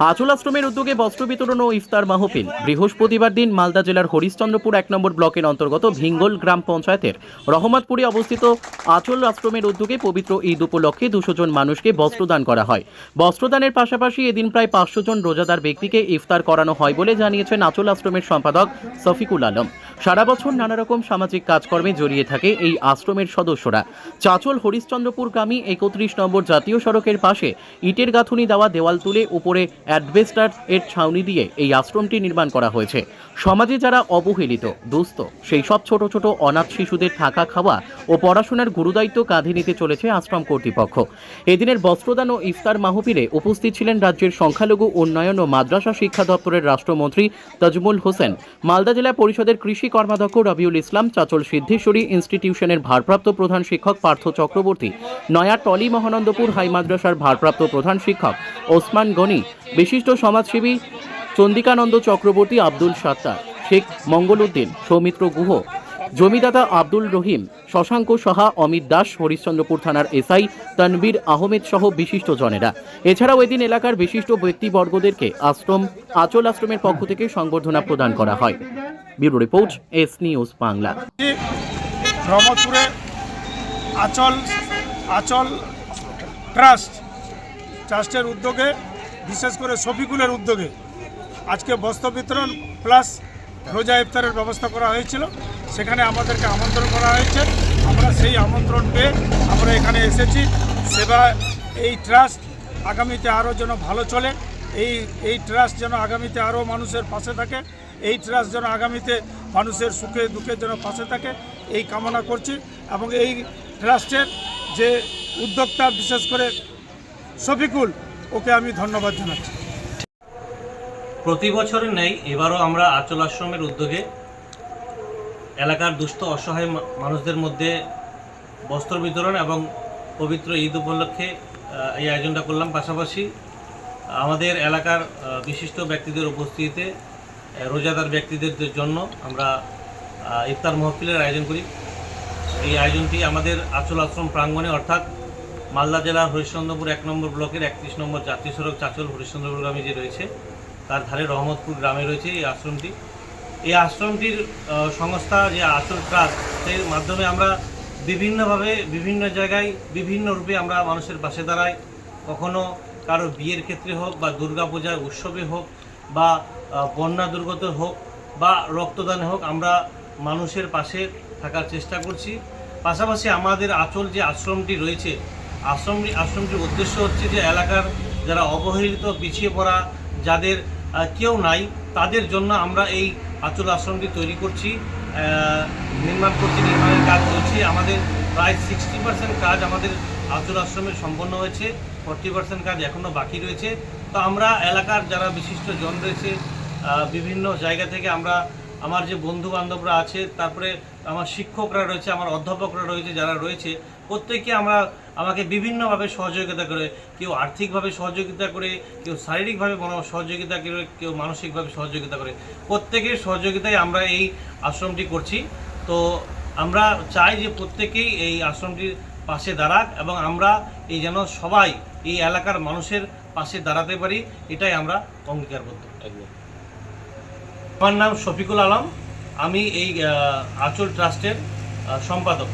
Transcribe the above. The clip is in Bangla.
আচল আশ্রমের উদ্যোগে বস্ত্র বিতরণ ও ইফতার মাহফিল। বৃহস্পতিবার দিন মালদা জেলার হরিশ্চন্দ্রপুর এক নম্বর ব্লকের অন্তর্গত ভিঙ্গল গ্রাম পঞ্চায়েতের রহমতপুরে অবস্থিত আচল আশ্রমের উদ্যোগে পবিত্র ঈদ উপলক্ষে দুশো জন মানুষকে বস্ত্রদান করা হয়। বস্ত্রদানের পাশাপাশি এদিন প্রায় পাঁচশো জন রোজাদার ব্যক্তিকে ইফতার করানো হয় বলে জানিয়েছেন আচল আশ্রমের সম্পাদক সফিকুল আলম। সারা বছর নানা রকম সামাজিক কাজকর্মে জড়িয়ে থাকে এই আশ্রমের সদস্যরা। চাচল হরিশ্চন্দ্রপুর গ্রামী একত্রিশ নম্বর জাতীয় সড়কের পাশে ইটের গাঁথুনি দেওয়া দেওয়াল তুলে উপরে অ্যাডভেস্টার এর ছাউনি দিয়ে এই আশ্রমটি নির্মাণ করা হয়েছে। সমাজে যারা অবহেলিত, দুস্থ, সেই সব ছোট ছোট অনাথ শিশুদের থাকা খাওয়া ও পড়াশোনার গুরুদায়িত্ব কাঁধে নিতে চলেছে আশ্রম কর্তৃপক্ষ। এদিনের বস্ত্রদান ও ইফতার মাহফিলে উপস্থিত ছিলেন রাজ্যের সংখ্যালঘু উন্নয়ন ও মাদ্রাসা শিক্ষা দপ্তরের রাষ্ট্রমন্ত্রী তাজমুল হোসেন, মালদা জেলা পরিষদের কৃষি কর্মাধ্যক্ষ রবিউল ইসলাম, চাচল সিদ্ধেশ্বরী ইনস্টিটিউশনের ভারপ্রাপ্ত প্রধান শিক্ষক পার্থ চক্রবর্তী, নয়া টলি মহানন্দপুর হাই মাদ্রাসার ভারপ্রাপ্ত প্রধান শিক্ষক ওসমান গনি, বিশিষ্ট সমাজসেবী চন্দিকানন্দ চক্রবর্তী আব্দুল সাত্তার, শেখ মঙ্গলউদ্দিন সৌমিত্র গুহ জমিদাতা আব্দুল রহিম, শশাঙ্ক সাহা, অমিত দাস, হরিশ্চন্দ্রপুর থানার এসআই তানবীর আহমেদ সহ বিশিষ্ট জনেরা। এছাড়াও এদিন এলাকার বিশিষ্ট ব্যক্তিবর্গদেরকে আশ্রম, আচল আশ্রমের পক্ষ থেকে সংবর্ধনা প্রদান করা হয়। Bureau report, S news Bangla. রহমতপুরে Achal Achal trust, ট্রাস্টের উদ্যোগে, বিশেষ করে শফিকুলের উদ্যোগে, আজকে বস্ত্র বিতরণ প্লাস রোজা ইফতারের ব্যবস্থা করা হয়েছিল। সেখানে আমাদেরকে আমন্ত্রণ করা হয়েছে। আমরা সেই আমন্ত্রণ পেয়ে আমরা এখানে এসেছি। সেবা, এই ট্রাস্ট আগামীতে আরও যেন ভালো চলে, এই এই ট্রাস্ট যেন আগামীতে আরও মানুষের পাশে থাকে, এই ট্রাস্ট যেন আগামীতে মানুষের সুখে দুঃখের যেন পাশে থাকে, এই কামনা করছি। এবং এই ট্রাস্টের যে উদ্যোক্তা, বিশেষ করে শফিকুল, ওকে আমি ধন্যবাদ জানাচ্ছি। প্রতি বছরের নেই এবারও আমরা আচল আশ্রমের উদ্যোগে এলাকার দুস্থ, অসহায় মানুষদের মধ্যে বস্ত্র বিতরণ এবং পবিত্র ঈদ উপলক্ষে এই আয়োজনটা করলাম। পাশাপাশি, আমাদের এলাকার বিশিষ্ট ব্যক্তিদের উপস্থিতিতে রোজাদার ব্যক্তিদের জন্য আমরা ইফতার মহফিলের আয়োজন করি। এই আয়োজনটি আমাদের আচল আশ্রম প্রাঙ্গণে, অর্থাৎ মালদা জেলার হরিশ্চন্দ্রপুর এক নম্বর ব্লকের একত্রিশ নম্বর জাতীয় সড়ক চাচল হরিশ্চন্দ্রপুর গ্রামে যে রয়েছে, তার ধারে রহমতপুর গ্রামে রয়েছে এই আশ্রমটি। এই আশ্রমটির সংস্থা, যে আচল ট্রাস্ট এর মাধ্যমে আমরা বিভিন্নভাবে, বিভিন্ন জায়গায়, বিভিন্ন রূপে আমরা মানুষের পাশে দাঁড়াই। কখনো কারও বিয়ের ক্ষেত্রে হোক বা দুর্গাপূজার উৎসবে হোক বা বন্যা দুর্গত হোক বা রক্তদানে হোক, আমরা মানুষের পাশে থাকার চেষ্টা করছি। পাশাপাশি আমাদের আচল যে আশ্রমটি রয়েছে, আশ্রমটি, আশ্রমটির উদ্দেশ্য হচ্ছে যে এলাকার যারা অবহেলিত, পিছিয়ে পড়া, যাদের কেউ নাই, তাদের জন্য আমরা এই আচল আশ্রমটি তৈরি করছি নির্মাণ করছি, নির্মাণের কাজ চলছে। আমাদের প্রায় সিক্সটি পার্সেন্ট কাজ আমাদের আচল আশ্রমের সম্পন্ন হয়েছে ফর্টি পার্সেন্ট কাজ এখনও বাকি রয়েছে। তো আমরা এলাকার যারা বিশিষ্ট জন রয়েছে বিভিন্ন জায়গা থেকে আমরা, আমার যে বন্ধু বান্ধবরা আছে, তারপরে আমার শিক্ষকরা রয়েছে, আমার অধ্যাপকরা রয়েছে, যারা রয়েছে প্রত্যেকে আমরা আমাকে বিভিন্নভাবে সহযোগিতা করে কেউ আর্থিকভাবে সহযোগিতা করে কেউ শারীরিকভাবে সহযোগিতা করে কেউ মানসিকভাবে সহযোগিতা করে। প্রত্যেকের সহযোগিতায় আমরা এই আশ্রমটি করছি। তো আমরা চাই যে প্রত্যেকেই এই আশ্রমটির পাশে দাঁড়াক এবং আমরা এই যেন সবাই এই এলাকার মানুষের পাশে দাঁড়াতে পারি এটাই আমরা অঙ্গীকারবদ্ধ। আমার নাম শফিকুল আলম আমি এই আচল ট্রাস্টের সম্পাদক।